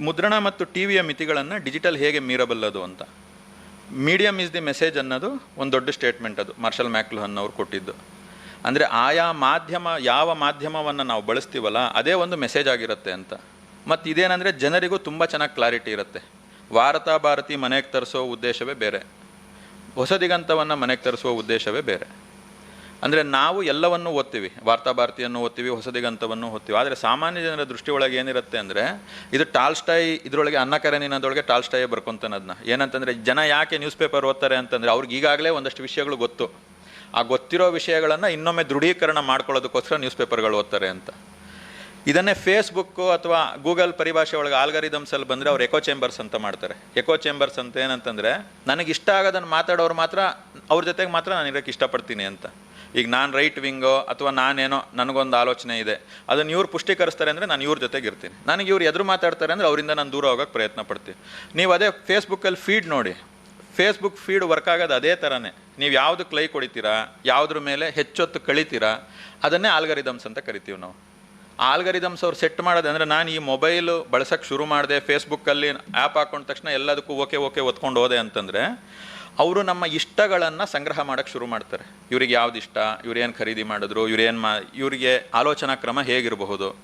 ಮುದ್ರಣ ಮತ್ತು ಟಿ ವಿಯ ಮಿತಿಗಳನ್ನು ಡಿಜಿಟಲ್ ಹೇಗೆ ಮೀರಬಲ್ಲದು ಅಂತ. ಮೀಡಿಯಮ್ ಇಸ್ ದಿ ಮೆಸೇಜ್ ಅನ್ನೋದು ಒಂದು ದೊಡ್ಡ ಸ್ಟೇಟ್ಮೆಂಟ್ ಅದು ಮಾರ್ಷಲ್ ಮ್ಯಾಕ್ಲುಹನ್ ಅವರು ಕೊಟ್ಟಿದ್ದು. ಅಂದರೆ ಆಯಾ ಮಾಧ್ಯಮ, ಯಾವ ಮಾಧ್ಯಮವನ್ನು ನಾವು ಬಳಸ್ತೀವಲ್ಲ, ಅದೇ ಒಂದು ಮೆಸೇಜ್ ಆಗಿರುತ್ತೆ ಅಂತ. ಮತ್ತು ಇದೇನಂದರೆ ಜನರಿಗೂ ತುಂಬ ಚೆನ್ನಾಗಿ ಕ್ಲಾರಿಟಿ ಇರುತ್ತೆ. ವಾರ್ತಾ ಭಾರತಿ ಮನೆಗೆ ತರಿಸೋ ಉದ್ದೇಶವೇ ಬೇರೆ. ಹೊಸದಿಗಂತವನ್ನು ಮನೆಗೆ ತರಿಸುವ ಉದ್ದೇಶವೇ ಬೇರೆ. ಅಂದರೆ ನಾವು ಎಲ್ಲವನ್ನೂ ಓದ್ತೀವಿ. ವಾರ್ತಾಭಾರತಿಯನ್ನು ಓದ್ತೀವಿ ಹೊಸದಿಗಂತವನ್ನು ಓದ್ತೀವಿ. ಆದರೆ ಸಾಮಾನ್ಯ ಜನರ ದೃಷ್ಟಿ ಒಳಗೆ ಏನಿರುತ್ತೆ ಅಂದರೆ, ಇದು ಟಾಲ್ಸ್ಟಾಯ್ ಇದರೊಳಗೆ ಅನ್ನ ಕರೆನಿನದೊಳಗೆ ಟಾಲ್ಸ್ಟಾಯೇ ಬರ್ಕೊಂತಾನೆ ಅದನ್ನ ಏನಂತಂದರೆ, ಜನ ಯಾಕೆ ನ್ಯೂಸ್ ಪೇಪರ್ ಓದ್ತಾರೆ ಅಂತಂದರೆ, ಅವ್ರಿಗೆ ಈಗಾಗಲೇ ಒಂದಷ್ಟು ವಿಷಯಗಳು ಗೊತ್ತು. ಆ ಗೊತ್ತಿರೋ ವಿಷಯಗಳನ್ನು ಇನ್ನೊಮ್ಮೆ ದೃಢೀಕರಣ ಮಾಡ್ಕೊಳ್ಳೋದಕ್ಕೋಸ್ಕರ ನ್ಯೂಸ್ ಪೇಪರ್ಗಳು ಓದ್ತಾರೆ ಅಂತ. ಇದನ್ನೇ ಫೇಸ್ಬುಕ್ಕು ಅಥವಾ ಗೂಗಲ್ ಪರಿಭಾಷೆ ಒಳಗೆ ಆಲ್ಗರಿದಮ್ಸಲ್ಲಿ ಬಂದರೆ ಅವ್ರು ಎಕೋ ಚೇಂಬರ್ಸ್ ಅಂತ ಮಾಡ್ತಾರೆ. ಎಕೋ ಚೇಂಬರ್ಸ್ ಅಂತ ಏನಂತಂದರೆ ನನಗೆ ಇಷ್ಟ ಆಗೋದನ್ನು ಮಾತಾಡೋರು ಮಾತ್ರ ಅವ್ರ ಜೊತೆಗೆ ಮಾತ್ರ ನಾನು ಇರೋಕ್ಕೆ ಇಷ್ಟಪಡ್ತೀನಿ ಅಂತ. ಈಗ ನಾನು ರೈಟ್ ವಿಂಗೋ ಅಥವಾ ನಾನೇನೋ ನನಗೊಂದು ಆಲೋಚನೆ ಇದೆ, ಅದನ್ನು ಇವ್ರು ಪುಷ್ಟೀಕರಿಸ್ತಾರೆ ಅಂದರೆ ನಾನು ಇವ್ರ ಜೊತೆಗೆ ಇರ್ತೀನಿ. ನನಗೆ ಇವ್ರು ಎದುರು ಮಾತಾಡ್ತಾರೆ ಅಂದರೆ ಅವರಿಂದ ನಾನು ದೂರ ಹೋಗೋಕ್ಕೆ ಪ್ರಯತ್ನ ಪಡ್ತೀನಿ. ನೀವು ಅದೇ ಫೇಸ್ಬುಕ್ಕಲ್ಲಿ ಫೀಡ್ ನೋಡಿ ಫೇಸ್ಬುಕ್ ಫೀಡ್ ವರ್ಕ್ ಆಗೋದು ಅದೇ ಥರನೇ ನೀವು ಯಾವುದಕ್ಕೆ ಲೈಕ್ ಹೊಡಿತೀರಾ, ಯಾವುದ್ರ ಮೇಲೆ ಹೆಚ್ಚೊತ್ತು ಕಳಿತೀರಾ, ಅದನ್ನೇ ಆಲ್ಗರಿದಮ್ಸ್ ಅಂತ ಕರಿತೀವಿ ನಾವು. ಆಲ್ಗರಿದಮ್ಸ್ ಅವ್ರು ಸೆಟ್ ಮಾಡೋದು ಅಂದರೆ ನಾನು ಈ ಮೊಬೈಲು ಬಳಸೋಕ್ಕೆ ಶುರು ಮಾಡಿದೆ ಫೇಸ್ಬುಕ್ಕಲ್ಲಿ ಆ್ಯಪ್ ಹಾಕೊಂಡ ತಕ್ಷಣ ಎಲ್ಲದಕ್ಕೂ ಓಕೆ ಓಕೆ ಒತ್ಕೊಂಡು ಹೋದೆ ಅಂತಂದರೆ ಅವರು ನಮ್ಮ ಇಷ್ಟಗಳನ್ನು ಸಂಗ್ರಹ ಮಾಡೋಕ್ಕೆ ಶುರು ಮಾಡ್ತಾರೆ. ಇವ್ರಿಗೆ ಯಾವ್ದು ಇಷ್ಟ ಇವ್ರೇನು ಖರೀದಿ ಮಾಡಿದ್ರು ಇವ್ರೇನು ಮಾ, ಇವರಿಗೆ ಆಲೋಚನಾ ಕ್ರಮ ಹೇಗಿರಬಹುದು?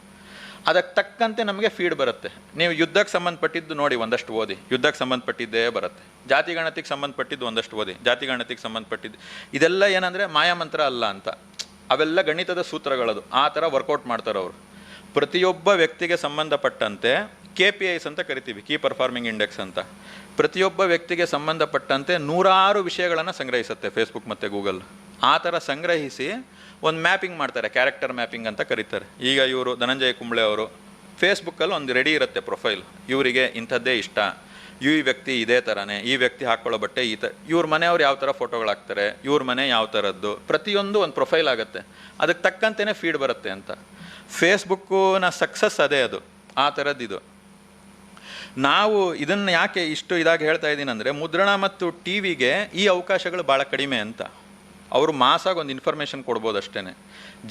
ಅದಕ್ಕೆ ತಕ್ಕಂತೆ ನಮಗೆ ಫೀಡ್ ಬರುತ್ತೆ. ನೀವು ಯುದ್ಧಕ್ಕೆ ಸಂಬಂಧಪಟ್ಟಿದ್ದು ನೋಡಿ, ಒಂದಷ್ಟು ಓದಿ. ಯುದ್ಧಕ್ಕೆ ಸಂಬಂಧಪಟ್ಟಿದ್ದೇ ಬರುತ್ತೆ. ಜಾತಿ ಗಣತಿಗೆ ಸಂಬಂಧಪಟ್ಟಿದ್ದು ಒಂದಷ್ಟು ಓದಿ. ಜಾತಿ ಗಣತಿಗೆ ಸಂಬಂಧಪಟ್ಟಿದ್ದು ಇದೆಲ್ಲ ಏನಂದರೆ ಮಾಯಾಮಂತ್ರ ಅಲ್ಲ ಅಂತ. ಅವೆಲ್ಲ ಗಣಿತದ ಸೂತ್ರಗಳದು. ಆ ಥರ ವರ್ಕೌಟ್ ಮಾಡ್ತಾರೆ ಅವರು ಪ್ರತಿಯೊಬ್ಬ ವ್ಯಕ್ತಿಗೆ ಸಂಬಂಧಪಟ್ಟಂತೆ ಕೆ ಪಿ ಐಸ್ ಅಂತ ಕರಿತೀವಿ ಕೀ ಪರ್ಫಾರ್ಮಿಂಗ್ ಇಂಡೆಕ್ಸ್ ಅಂತ. ಪ್ರತಿಯೊಬ್ಬ ವ್ಯಕ್ತಿಗೆ ಸಂಬಂಧಪಟ್ಟಂತೆ ನೂರಾರು ವಿಷಯಗಳನ್ನು ಸಂಗ್ರಹಿಸುತ್ತೆ ಫೇಸ್ಬುಕ್ ಮತ್ತು ಗೂಗಲ್ ಆ ಥರ ಸಂಗ್ರಹಿಸಿ ಒಂದು ಮ್ಯಾಪಿಂಗ್ ಮಾಡ್ತಾರೆ ಕ್ಯಾರೆಕ್ಟರ್ ಮ್ಯಾಪಿಂಗ್ ಅಂತ ಕರೀತಾರೆ. ಈಗ ಇವರು ಧನಂಜಯ ಕುಂಬ್ಳೆ ಅವರು ಫೇಸ್ಬುಕ್ಕಲ್ಲಿ ಒಂದು ರೆಡಿ ಇರುತ್ತೆ ಪ್ರೊಫೈಲ್ ಇವರಿಗೆ ಇಂಥದ್ದೇ ಇಷ್ಟ. ಈ ವ್ಯಕ್ತಿ ಇದೇ ಥರನೇ ಈ ವ್ಯಕ್ತಿ ಹಾಕ್ಕೊಳ್ಳೋ ಬಟ್ಟೆ ಈ ಥರ ಇವ್ರ ಮನೆಯವ್ರು ಯಾವ ಥರ ಫೋಟೋಗಳು ಹಾಕ್ತಾರೆ, ಇವ್ರ ಮನೆ ಯಾವ ಥರದ್ದು ಪ್ರತಿಯೊಂದು ಒಂದು ಪ್ರೊಫೈಲ್ ಆಗುತ್ತೆ. ಅದಕ್ಕೆ ತಕ್ಕಂತೆಯೇ ಫೀಡ್ ಬರುತ್ತೆ ಅಂತ. ಫೇಸ್ಬುಕ್ಕಿನ ಸಕ್ಸಸ್ ಅದೇ ಅದು. ಆ ಥರದ್ದು ನಾವು ಇದನ್ನು ಯಾಕೆ ಇಷ್ಟು ಇದಾಗಿ ಹೇಳ್ತಾ ಇದ್ದೀನಿ ಅಂದರೆ ಮುದ್ರಣ ಮತ್ತು ಟಿ ವಿಗೆ ಈ ಅವಕಾಶಗಳು ಭಾಳ ಕಡಿಮೆ ಅಂತ. ಅವರು ಮಾಸಾಗಿ ಒಂದು ಇನ್ಫಾರ್ಮೇಷನ್ ಕೊಡ್ಬೋದು ಅಷ್ಟೇ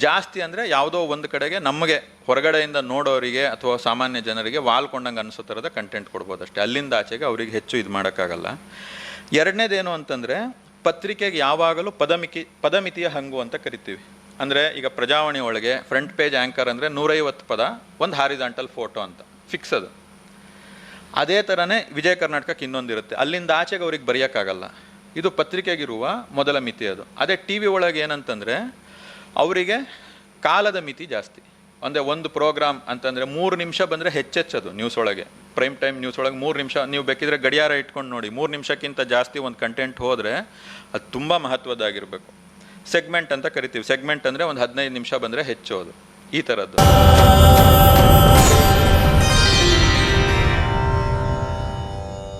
ಜಾಸ್ತಿ ಅಂದರೆ ಯಾವುದೋ ಒಂದು ಕಡೆಗೆ ನಮಗೆ ಹೊರಗಡೆಯಿಂದ ನೋಡೋರಿಗೆ ಅಥವಾ ಸಾಮಾನ್ಯ ಜನರಿಗೆ ವಾಲ್ಕೊಂಡಂಗೆ ಅನಿಸೋ ಥರದ ಕಂಟೆಂಟ್ ಕೊಡ್ಬೋದು ಅಷ್ಟೇ. ಅಲ್ಲಿಂದ ಆಚೆಗೆ ಅವರಿಗೆ ಹೆಚ್ಚು ಇದು ಮಾಡೋಕ್ಕಾಗಲ್ಲ. ಎರಡನೇದೇನು ಅಂತಂದರೆ ಪತ್ರಿಕೆಗೆ ಯಾವಾಗಲೂ ಪದಮಿಕಿ, ಪದಮಿತಿಯ ಹಂಗು ಅಂತ ಕರಿತೀವಿ. ಅಂದರೆ ಈಗ ಪ್ರಜಾವಾಣಿ ಒಳಗೆ ಫ್ರಂಟ್ ಪೇಜ್ ಆ್ಯಂಕರ್ ಅಂದರೆ ನೂರೈವತ್ತು ಪದ, ಒಂದು ಹಾರಿಜಾಂಟಲ್ ಫೋಟೋ ಅಂತ. ಫಿಕ್ಸ್ ಅದು. ಅದೇ ಥರನೇ ವಿಜಯ ಕರ್ನಾಟಕಕ್ಕೆ ಇನ್ನೊಂದಿರುತ್ತೆ. ಅಲ್ಲಿಂದ ಆಚೆಗೆ ಅವ್ರಿಗೆ ಬರೆಯೋಕ್ಕಾಗಲ್ಲ. ಇದು ಪತ್ರಿಕೆಗಿರುವ ಮೊದಲ ಮಿತಿ ಅದು. ಅದೇ ಟಿ ವಿ ಒಳಗೆ ಏನಂತಂದರೆ, ಅವರಿಗೆ ಕಾಲದ ಮಿತಿ ಜಾಸ್ತಿ. ಅಂದರೆ ಒಂದು ಪ್ರೋಗ್ರಾಮ್ ಅಂತಂದರೆ ಮೂರು ನಿಮಿಷ ಬಂದರೆ ಹೆಚ್ಚೆಚ್ಚದು ನ್ಯೂಸ್ ಒಳಗೆ. ಪ್ರೈಮ್ ಟೈಮ್ ನ್ಯೂಸ್ ಒಳಗೆ ಮೂರು ನಿಮಿಷ. ನೀವು ಬೇಕಿದ್ರೆ ಗಡಿಯಾರ ಇಟ್ಕೊಂಡು ನೋಡಿ. ಮೂರು ನಿಮಿಷಕ್ಕಿಂತ ಜಾಸ್ತಿ ಒಂದು ಕಂಟೆಂಟ್ ಹೋದರೆ ಅದು ತುಂಬ ಮಹತ್ವದ್ದಾಗಿರಬೇಕು. ಸೆಗ್ಮೆಂಟ್ ಅಂತ ಕರಿತೀವಿ. ಸೆಗ್ಮೆಂಟ್ ಅಂದರೆ ಒಂದು ಹದಿನೈದು ನಿಮಿಷ ಬಂದರೆ ಹೆಚ್ಚು ಅದು ಈ ಥರದ್ದು